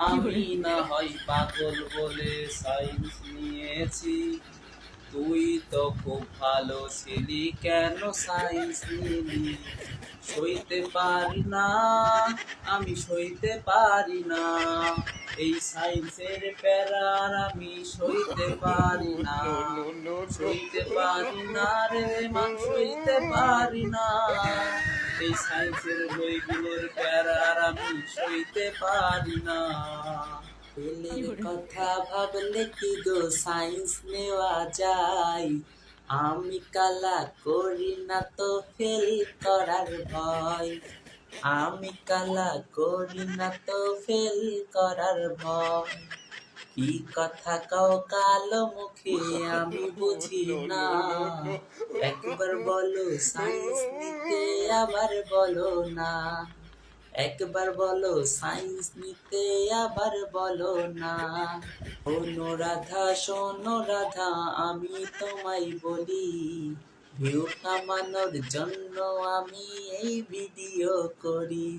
আমি না হয় পাগল বলে সায়েন্স নিয়েছি। তুই তো খুব ভালো ছিলি কেন সায়েন্স নিলি? সইতে পারি না আমি সইতে পারি না। এই সায়েন্সের প্যারার আমি সইতে পারি না। সইতে পারি না রে মান সইতে পারি না। এই সায়েন্সের বইগুলোর প্যারার আমি সইতে পারি না। পেলের কথা ভাবলে কি গো সায়েন্স নেওয়া যায়? আমি কালা করি না তো ফেল করার ভয়। আমি কালা করি না তো ফেল করার ভয়। কি কথা কও কালো মুখে আমি বুঝি না। একবার বলো সায়েন্স নিতে আবার বলো না। একবার বলো, সাইন্স নিতে আবার বলো না। অনুরাধা, শোনো রাধা, আমি তোমায় বলি, ভিউ কামানোর জন্য আমি এই ভিডিও করি।